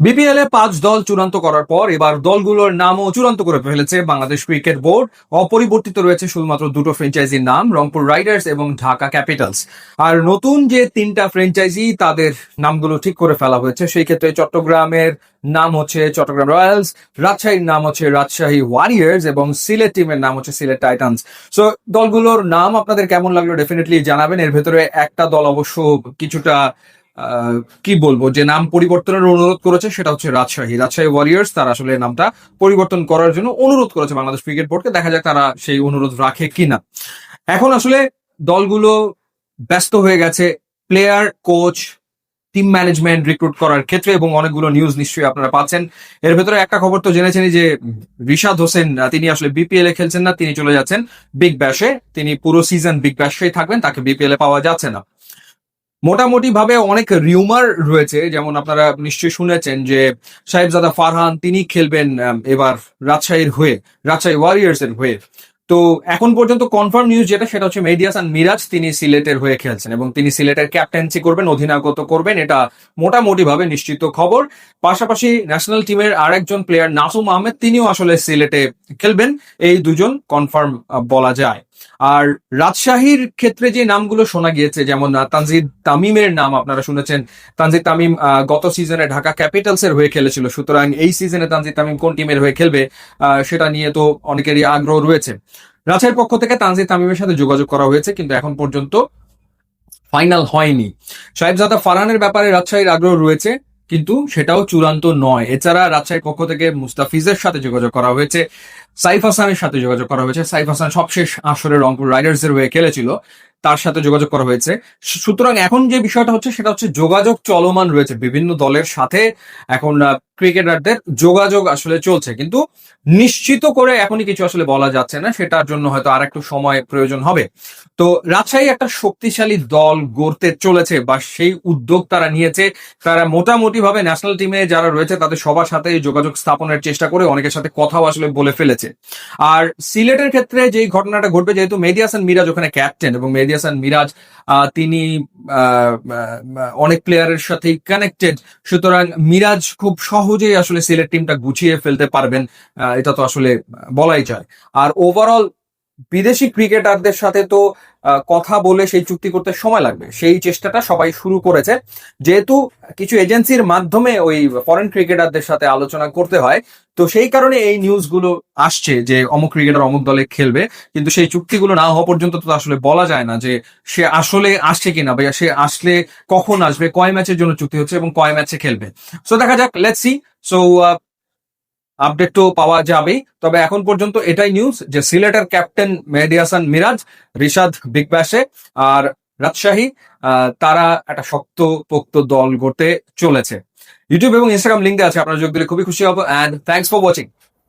BPL এ পাঁচ দল চূড়ান্ত করার পর এবার দলগুলোর নামও চূড়ান্ত করে ফেলেছে বাংলাদেশ ক্রিকেট বোর্ড। অপরিবর্তিত রয়েছে শুধুমাত্র দুটো ফ্র্যাঞ্চাইজির নাম, রংপুর রাইডার্স এবং ঢাকা ক্যাপিটালস। আর নতুন যে তিনটা ফ্র্যাঞ্চাইজি তাদের নামগুলো ঠিক করে ফেলা হয়েছে, সেই ক্ষেত্রে চট্টগ্রামের নাম হচ্ছে চট্টগ্রাম রয়্যালস, রাজশাহীর নাম হচ্ছে রাজশাহী ওয়ারিয়ার্স এবং সিলেট টিমের নাম হচ্ছে সিলেট টাইটান্স। সো দলগুলোর নাম আপনাদের কেমন লাগল ডেফিনেটলি জানাবেন। এর ভেতরে একটা দল অবশ্য কিছুটা কি বলব, যে নাম পরিবর্তনের অনুরোধ করেছে সেটা হচ্ছে রাজশাহী। রাজশাহী ওয়ারিয়ার্স তারা আসলে নামটা পরিবর্তন করার জন্য অনুরোধ করেছে বাংলাদেশ ক্রিকেট বোর্ডকে দেখা যাক তারা সেই অনুরোধ রাখে কিনা। এখন আসলে দলগুলো ব্যস্ত হয়ে গেছে। Player coach team management recruit করার ক্ষেত্রে এবং অনেকগুলো নিউজ নিশ্চয়ই আপনারা পাচ্ছেন। এর ভেতরে একটা খবর তো জেনেছেনই যে রিশাদ হোসেন, তিনি আসলে বিপিএল এ খেলছেন না, তিনি চলে যাচ্ছেন বিগ ব্যাশে তিনি পুরো সিজন বিগ ব্যাশেই থাকবেন, তাকে বিপিএল এ পাওয়া যাচ্ছে না। মোটামুটি ভাবে অনেক রিউমার রয়েছে, যেমন আপনারা নিশ্চয়ই শুনেছেন যে সাহেবজাদা ফারহান তিনি খেলবেন এবার রাজশাহীর হয়ে, রাজশাহী ওয়ারিয়ার্স এর হয়ে। তো এখন পর্যন্ত কনফার্ম নিউজ যেটা, সেটা হচ্ছে মেডিয়াস আর মিরাজ তিনি সিলেটের হয়ে খেলছেন এবং তিনি সিলেটের ক্যাপ্টেন্সি করবেন, অধিনায়কত্ব করবেন, এটা মোটামুটি ভাবে নিশ্চিত খবর। পাশাপাশি ন্যাশনাল টিমের আরেকজন প্লেয়ার নাসুম আহমেদ, তিনিও আসলে সিলেটে খেলবেন, এই দুজন কনফার্ম বলা যায়। আর রাজশাহীর ক্ষেত্রে যে নামগুলো শোনা গিয়েছে, যেমন তানজিদ তামিমের নাম আপনারা শুনেছেন। তানজিদ তামিম গত সিজনে ঢাকা ক্যাপিটালস এর হয়ে খেলেছিল। সুতরাং এই সিজনে তানজিদ তামিম কোন টিমের হয়ে খেলবে সেটা নিয়ে তো অনেকেরই আগ্রহ রয়েছে। রাজশাহীর পক্ষ থেকে তানজিদ তামিমের সাথে যোগাযোগ করা হয়েছে, কিন্তু এখন পর্যন্ত ফাইনাল হয়নি। সাহেবজাদা ফারহানের ব্যাপারে রাজশাহীর আগ্রহ রয়েছে। কিন্তু সেটাও চূড়ান্ত নয়। এছাড়া রাজশাহীর পক্ষ থেকে মুস্তাফিজের সাথে যোগাযোগ করা হয়েছে, সাইফ হাসানের সাথে যোগাযোগ করা হয়েছে। সাইফ হাসান সবশেষ আসরে রংপুর রাইডার্সের হয়ে খেলেছিল। তার সাথে যোগাযোগ করা হয়েছে। সুতরাং এখন যে বিষয়টা হচ্ছে, সেটা হচ্ছে যোগাযোগ চলমান রয়েছে বিভিন্ন দলের সাথে। এখন ক্রিকেটারদের যোগাযোগ আসলে চলছে, কিন্তু নিশ্চিত করে এখনই কিছু আসলে বলা যাচ্ছে না। সেটার জন্য হয়তো আর একটু সময় প্রয়োজন হবে। তো রাজশাহী একটা শক্তিশালী দল গড়তে চলেছে বা সেই উদ্যোগ তারা নিয়েছে। তারা মোটামুটি ভাবে ন্যাশনাল টিমে যারা রয়েছে, তাদের সবার সাথে যোগাযোগ স্থাপনের চেষ্টা করে অনেকের সাথে কথাও আসলে বলে ফেলেছে। আর সিলেটের ক্ষেত্রে যেই ঘটনাটা ঘটবে, যেহেতু মেহেদি মিরাজ ওখানে ক্যাপ্টেন এবং মেহেদি হাসান মিরাজ তিনি অনেক প্লেয়ারের সাথে কানেক্টেড সুতরাং মিরাজ খুব সহজেই আসলে সিলেট টিমটা গুছিয়ে ফেলতে পারবেন এটা তো আসলে বলাই যায়। আর ওভারঅল বিদেশি ক্রিকেটারদের সাথে তো কথা বলে সেই চুক্তি করতে সময় লাগবে। সেই চেষ্টাটা সবাই শুরু করেছে। যেহেতু কিছু এজেন্সির মাধ্যমে ওই ফরেন ক্রিকেটারদের সাথে আলোচনা করতে হয়, তো সেই কারণে এই নিউজগুলো আসছে যে অমুক ক্রিকেটার অমুক দলে খেলবে। কিন্তু সেই চুক্তিগুলো না হওয়া পর্যন্ত তো আসলে বলা যায় না যে সে আসলে আসছে কিনা বা সে আসলে কখন আসবে, কয় ম্যাচের জন্য চুক্তি হচ্ছে এবং কয় ম্যাচে খেলবে। সো দেখা যাক লেটস সো আপডেট তো পাওয়া যাবে। তবে এখন পর্যন্ত এটাই নিউজ যে সিলেটের ক্যাপ্টেন মেহেদি হাসান মিরাজ, রিশাদ বিগ ব্যাশে আর রাজশাহী তারা একটা শক্ত পোক্ত দল গড়তে চলেছে। ইউটিউব এবং ইনস্টাগ্রাম লিঙ্ক আছে, আপনারা যোগ দিলে খুবই খুশি হব। And thanks for watching